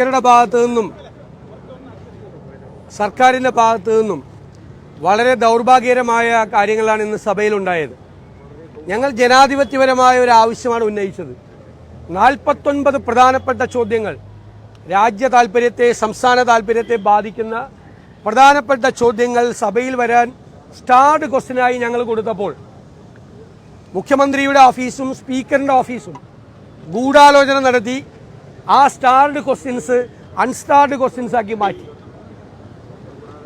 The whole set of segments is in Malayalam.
സ്പീക്കറുടെ ഭാഗത്തു നിന്നും സർക്കാരിന്റെ ഭാഗത്തു നിന്നും വളരെ ദൗർഭാഗ്യകരമായ കാര്യങ്ങളാണ് ഇന്ന് സഭയിലുണ്ടായത്. ഞങ്ങൾ ജനാധിപത്യപരമായ ഒരു ആവശ്യമാണ് ഉന്നയിച്ചത്. നാൽപ്പത്തൊൻപത് പ്രധാനപ്പെട്ട ചോദ്യങ്ങൾ രാജ്യ താല്പര്യത്തെ സംസ്ഥാന താല്പര്യത്തെ ബാധിക്കുന്ന പ്രധാനപ്പെട്ട ചോദ്യങ്ങൾ സഭയിൽ വരാൻ സ്റ്റാർഡ് ക്വസ്റ്റ്യനായി ഞങ്ങൾ കൊടുത്തപ്പോൾ മുഖ്യമന്ത്രിയുടെ ഓഫീസും സ്പീക്കറിന്റെ ഓഫീസും ഗൂഢാലോചന നടത്തി ആ സ്റ്റാർഡ് ക്വസ്റ്റ്യൻസ് അൺസ്റ്റാർഡ് ക്വസ്റ്റ്യൻസ് ആക്കി മാറ്റി.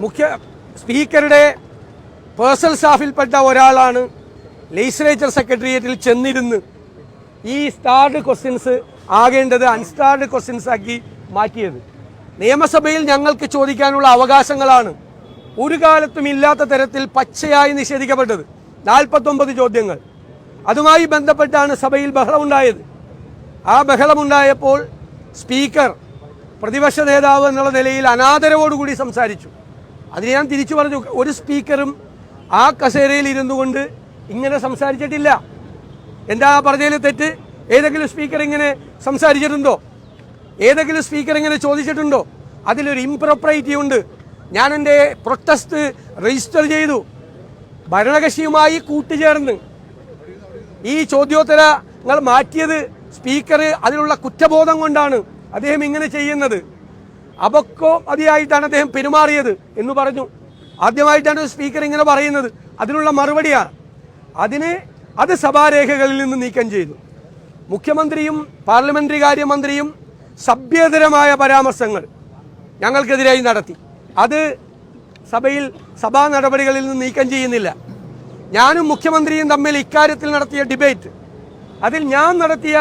മുഖ്യ സ്പീക്കറുടെ പേഴ്സണൽ സ്റ്റാഫിൽപ്പെട്ട ഒരാളാണ് ലെജിസ്ലേച്ചർ സെക്രട്ടേറിയറ്റിൽ ചെന്നിരുന്ന് ഈ സ്റ്റാർഡ് ക്വസ്റ്റ്യൻസ് ആകേണ്ടത് അൺസ്റ്റാർഡ് ക്വസ്റ്റ്യൻസ് ആക്കി മാറ്റിയത്. നിയമസഭയിൽ ഞങ്ങൾക്ക് ചോദിക്കാനുള്ള അവകാശങ്ങളാണ് ഒരു കാലത്തും ഇല്ലാത്ത തരത്തിൽ പച്ചയായി നിഷേധിക്കപ്പെട്ടത്. നാൽപ്പത്തൊമ്പത് ചോദ്യങ്ങൾ. അതുമായി ബന്ധപ്പെട്ടാണ് സഭയിൽ ബഹളമുണ്ടായത് ആ ബഹളമുണ്ടായപ്പോൾ സ്പീക്കർ പ്രതിപക്ഷ നേതാവ് എന്നുള്ള നിലയിൽ അനാദരവോടുകൂടി സംസാരിച്ചു. അതിന് ഞാൻ തിരിച്ചു പറഞ്ഞു. ഒരു സ്പീക്കറും ആ കസേരയിൽ ഇരുന്നു കൊണ്ട് ഇങ്ങനെ സംസാരിച്ചിട്ടില്ല. എന്താ പറഞ്ഞതിൽ തെറ്റ്? ഏതെങ്കിലും സ്പീക്കർ ഇങ്ങനെ സംസാരിച്ചിട്ടുണ്ടോ? ഏതെങ്കിലും സ്പീക്കർ ഇങ്ങനെ ചോദിച്ചിട്ടുണ്ടോ? അതിലൊരു ഇംപ്രോപ്രൈറ്റി ഉണ്ട്. ഞാൻ എന്റെ പ്രൊട്ടസ്റ്റ് രജിസ്റ്റർ ചെയ്തു. ഭരണകക്ഷിയുമായി കൂട്ടുചേർന്ന് ഈ ചോദ്യോത്തരങ്ങൾ മാറ്റിയത് സ്പീക്കർ അതിലുള്ള കുറ്റബോധം കൊണ്ടാണ് അദ്ദേഹം ഇങ്ങനെ ചെയ്യുന്നത്. അപക്കോ മതിയായിട്ടാണ് അദ്ദേഹം പെരുമാറിയത് എന്ന് പറഞ്ഞു. ആദ്യമായിട്ടാണ് സ്പീക്കർ ഇങ്ങനെ പറയുന്നത്. അതിനുള്ള മറുപടിയാണ്. അതിനെ അത് സഭാരേഖകളിൽ നിന്ന് നീക്കം ചെയ്തു. മുഖ്യമന്ത്രിയും പാർലമെന്ററി കാര്യമന്ത്രിയും സഭ്യതരമായ പരാമർശങ്ങൾ ഞങ്ങൾക്കെതിരായി നടത്തി. അത് സഭയിൽ സഭാ നടപടികളിൽ നിന്ന് നീക്കം ചെയ്യുന്നില്ല. ഞാനും മുഖ്യമന്ത്രിയും തമ്മിൽ ഇക്കാര്യത്തിൽ നടത്തിയ ഡിബേറ്റ്. അതിൽ ഞാൻ നടത്തിയ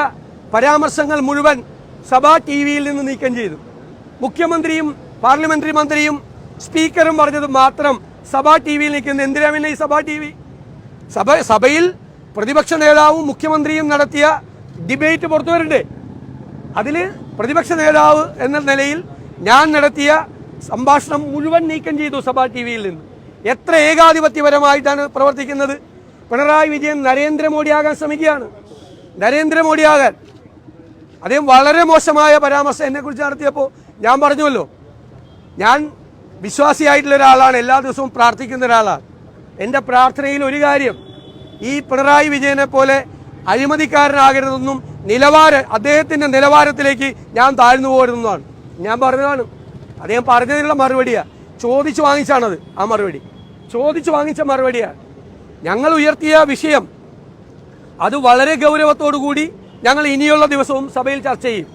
പരാമർശങ്ങൾ മുഴുവൻ സഭാ ടി വിയിൽ നിന്ന് നീക്കം ചെയ്തു. മുഖ്യമന്ത്രിയും പാർലമെന്ററി മന്ത്രിയും സ്പീക്കറും പറഞ്ഞത് മാത്രം സഭാ ടി വിയിൽ നിൽക്കുന്നത് എന്തിനാ പിന്നെ ഈ സഭാ ടി വി സഭ സഭയിൽ പ്രതിപക്ഷ നേതാവും മുഖ്യമന്ത്രിയും നടത്തിയ ഡിബേറ്റ് പുറത്തു വരണ്ടേ അതിൽ പ്രതിപക്ഷ നേതാവ് എന്ന നിലയിൽ ഞാൻ നടത്തിയ സംഭാഷണം മുഴുവൻ നീക്കം ചെയ്തു സഭാ ടി വിയിൽ നിന്ന്. എത്ര ഏകാധിപത്യപരമായിട്ടാണ് പ്രവർത്തിക്കുന്നത്? പിണറായി വിജയൻ നരേന്ദ്രമോദിയാകാൻ ശ്രമിക്കുകയാണ്. നരേന്ദ്രമോദിയാകാൻ അദ്ദേഹം വളരെ മോശമായ പരാമർശം എന്നെക്കുറിച്ച് നടത്തിയപ്പോൾ ഞാൻ പറഞ്ഞുവല്ലോ. ഞാൻ വിശ്വാസിയായിട്ടുള്ള ഒരാളാണ് എല്ലാ ദിവസവും പ്രാർത്ഥിക്കുന്ന ഒരാളാണ്. എന്റെ പ്രാർത്ഥനയിൽ ഒരു കാര്യം ഈ പിണറായി വിജയനെ പോലെ അഴിമതിക്കാരനാകരുതെന്നും നിലവാര അദ്ദേഹത്തിന്റെ നിലവാരത്തിലേക്ക് ഞാൻ താഴ്ന്നു പോരുന്നതാണ് ഞാൻ പറഞ്ഞതാണ് അദ്ദേഹം പറഞ്ഞതിനുള്ള മറുപടിയാണ് ചോദിച്ചു വാങ്ങിച്ചാണത് ആ മറുപടി. ചോദിച്ചു വാങ്ങിച്ച മറുപടിയാണ് ഞങ്ങൾ ഉയർത്തിയ വിഷയം അത് വളരെ ഗൗരവത്തോടു കൂടി ഞങ്ങൾ ഇനിയുള്ള ദിവസവും സഭയിൽ ചർച്ച ചെയ്യും.